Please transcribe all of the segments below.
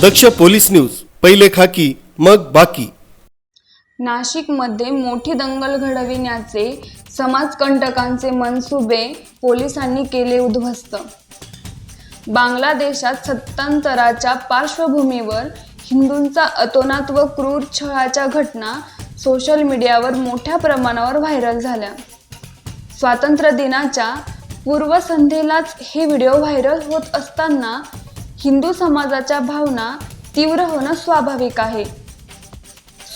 दक्ष police news पहिले खाकी मग बाकी. नाशिकमध्ये मोठी दंगल घडविण्याचे समाजकंटकांचे मनसुबे पोलिसांनी केले उद्ध्वस्त. बांगलादेशात सत्तांतराच्या पार्श्वभूमीवर हिंदूंचा अतोनात व क्रूर छळाच्या घटना सोशल मीडियावर मोठ्या प्रमाणावर व्हायरल झाल्या. स्वातंत्र्य दिनाच्या पूर्वसंध्येलाच हे व्हिडिओ व्हायरल होत असताना हिंदू समाजाच्या भावना तीव्र होणं स्वाभाविक आहे.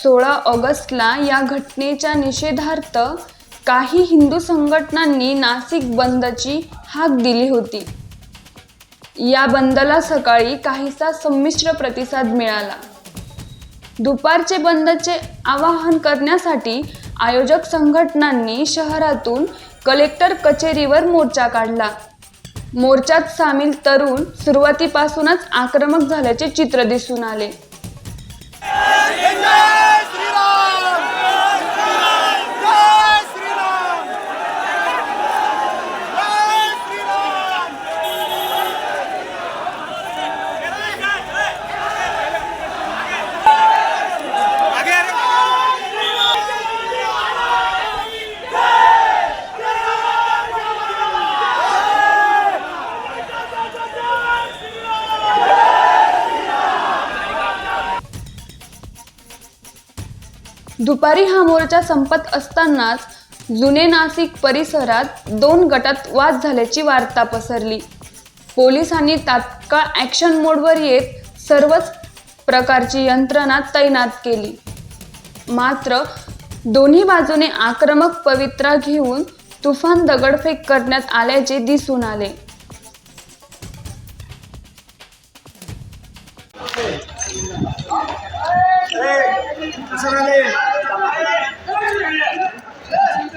सोळा ऑगस्टला या घटनेच्या निषेधार्थ काही हिंदू संघटनांनी नाशिक बंदची हाक दिली होती. या बंदला सकाळी काहीसा संमिश्र प्रतिसाद मिळाला. दुपारचे बंदचे आवाहन करण्यासाठी आयोजक संघटनांनी शहरातून कलेक्टर कचेरीवर मोर्चा काढला. मोर्चात सामील तरुण सुरुवातीपासूनच आक्रमक झाल्याचे चित्र दिसून आले. दुपारी हा मोर्चा संपत असतानाच जुने नाशिक परिसरात दोन गटात वाद झाल्याची वार्ता पसरली. पोलिसांनी तात्काळ ॲक्शन मोडवर येत सर्वच प्रकारची यंत्रणा तैनात केली. मात्र दोन्ही बाजूने आक्रमक पवित्रा घेऊन तुफान दगडफेक करण्यात आल्याचे दिसून आले.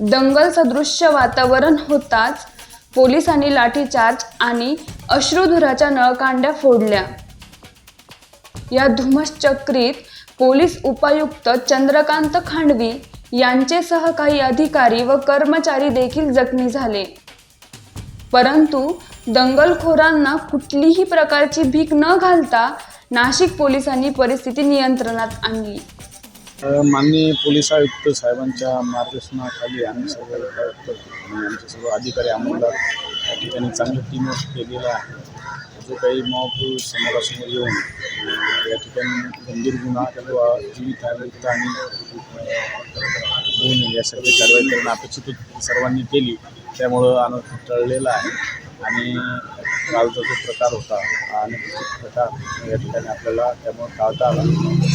दंगल सदृश्य वातावरण होताच पोलिसांनी लाठीचार्ज आणि अश्रुधुराच्या नळकांड्या फोडल्या. या धुमश्चक्रीत पोलीस उपायुक्त चंद्रकांत खांडवी यांचेसह काही अधिकारी व कर्मचारी देखील जखमी झाले. परंतु दंगलखोरांना कुठलीही प्रकारची भीक न घालता नाशिक पोलिसांनी परिस्थिती नियंत्रणात आणली. माननीय पोलीस आयुक्त साहेबांच्या मार्गदर्शनाखाली आम्ही सर्व उपायुक्त आणि आमचे सर्व अधिकारी आम्हाला या ठिकाणी चांगलं टीमवर्क केलेलं आहे. जो काही मॉब समोरासमोर येऊन या ठिकाणी गंभीर गुन्हा किंवा जीवित आणि होऊ नये या सर्व कारवाई करणं अपेक्षित सर्वांनी केली. त्यामुळं आनंद टळलेला आहे. आणि कालचा जो प्रकार होता आणि प्रकार या ठिकाणी आपल्याला त्यामुळे टाळता आला.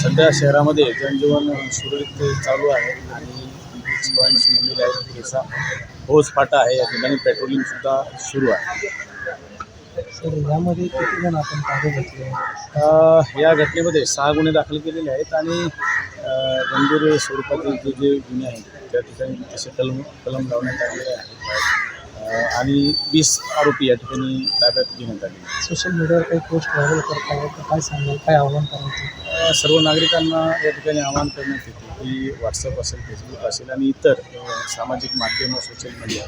सध्या शहरामध्ये जनजीवन सुरळीत चालू आहे आणि पॉईंट्स नेमलेले आहेत पुरेसा फाटा आहे. या ठिकाणी पेट्रोलिंगसुद्धा सुरू आहे. सर यामध्ये किती जण आपण ताब्यात घेतले या घटनेमध्ये सहा गुन्हे दाखल केलेले आहेत आणि गंभीर स्वरूपातील जे जे गुन्हे आहेत त्या ठिकाणी तसे कलम कलम लावण्यात आलेले आहेत. आणि वीस आरोपी या ठिकाणी ताब्यात घेण्यात आले सोशल मीडियावर काही पोस्ट व्हायरल करता येईल तर काय सांगाल? काय आव्हान करायचं? सर्व नागरिकांना या ठिकाणी आवाहन करण्यात येते की व्हॉट्सअप असेल फेसबुक असेल आणि इतर सामाजिक माध्यमं सोशल मीडिया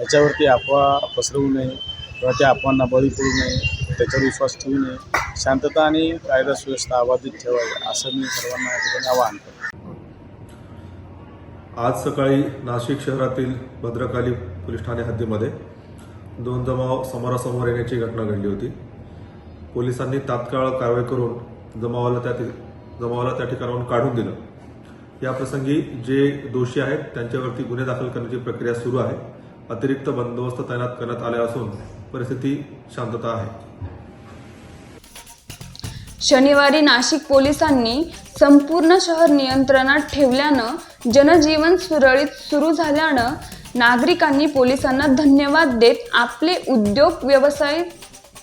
याच्यावरती अफवा पसरवू नये. किंवा त्या अफवांना बळी पडू नये त्याच्यावर विश्वास ठेवू नये शांतता आणि कायदा सुव्यवस्था अबाधित ठेवावी असं मी सर्वांना या ठिकाणी आवाहन करतो. आज सकाळी नाशिक शहरातील भद्रकाली पोलीस ठाणे हद्दीमध्ये दोन जमाव समोरासमोर येण्याची घटना घडली होती. पोलिसांनी तात्काळ कारवाई करून जमावाला त्या जमावाला त्या ठिकाणाहून काढून दिलं. या प्रसंगी जे दोषी आहेत त्यांच्यावरती गुन्हे दाखल करण्याची प्रक्रिया सुरू आहे. अतिरिक्त बंदोबस्त तैनात करण्यात आले असून परिस्थिती शांतता आहे. शनिवारी नाशिक पोलिसांनी संपूर्ण शहर नियंत्रणात ठेवल्यानं जनजीवन सुरळीत सुरू झाल्यानं नागरिकांनी पोलिसांना धन्यवाद देत आपले उद्योग व्यवसाय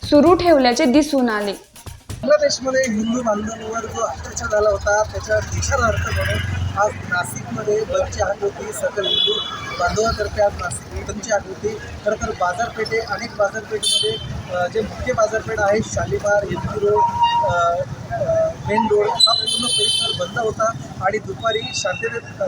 सुरू ठेवल्याचे दिसून आले. बांगलादेशमध्ये हिंदू बांधवांवर जो अत्याचार झाला होता त्याच्या म्हणून आज नाशिकमध्ये बंदची आकृती होती. सकल हिंदू बांधवातर्फे आज नाशिक बंदची आकृती होती. खरं तर बाजारपेठे अनेक बाजारपेठेमध्ये जे मुख्य बाजारपेठ आहे Shalimar MP road main road हा पूर्ण परिसर बंद होता. आणि दुपारी शांततेत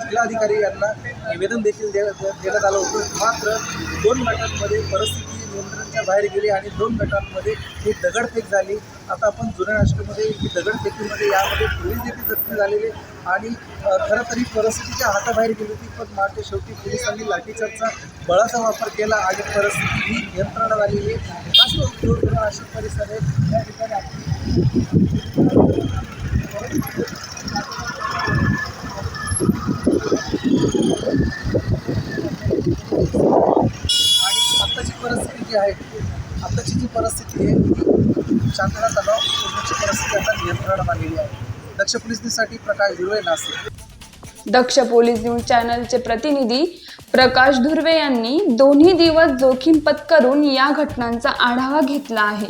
जिल्हाधिकारी यांना निवेदन देखील दे देण्यात आलं होतं. मात्र दोन गटांमध्ये परिस्थिती नियंत्रणाच्या बाहेर गेली आणि दोन गटांमध्ये ही दगडफेक झाली. आता आपण जुन्या नाशिकमध्ये दगडफेकीमध्ये यामध्ये पोलीस देखील जखमी झालेले आणि अ, खरं तरी परिस्थितीच्या हाताबाहेर गेली होती पण मात्र शेवटी पोलिसांनी लाठीचारचा बळाचा वापर केला आणि परिस्थिती ही नियंत्रणात आलेली आहे खास जुन्या नाशिक परिसर आहे त्या ठिकाणी Thank you. आत्ताची परिस्थिती जी आहे. आत्ताची जी परिस्थिती आहे ती शांतता तणाव पूर्णची परिस्थिती आता नियंत्रणात आलेली आहे. दक्ष पोलिसांसाठी प्रकाश धुळे नाशिक दक्ष पोलीस न्यूज चॅनलचे प्रतिनिधी प्रकाश धुर्वे यांनी दोन्ही दिवस जोखीम पत्करून या घटनांचा आढावा घेतला आहे.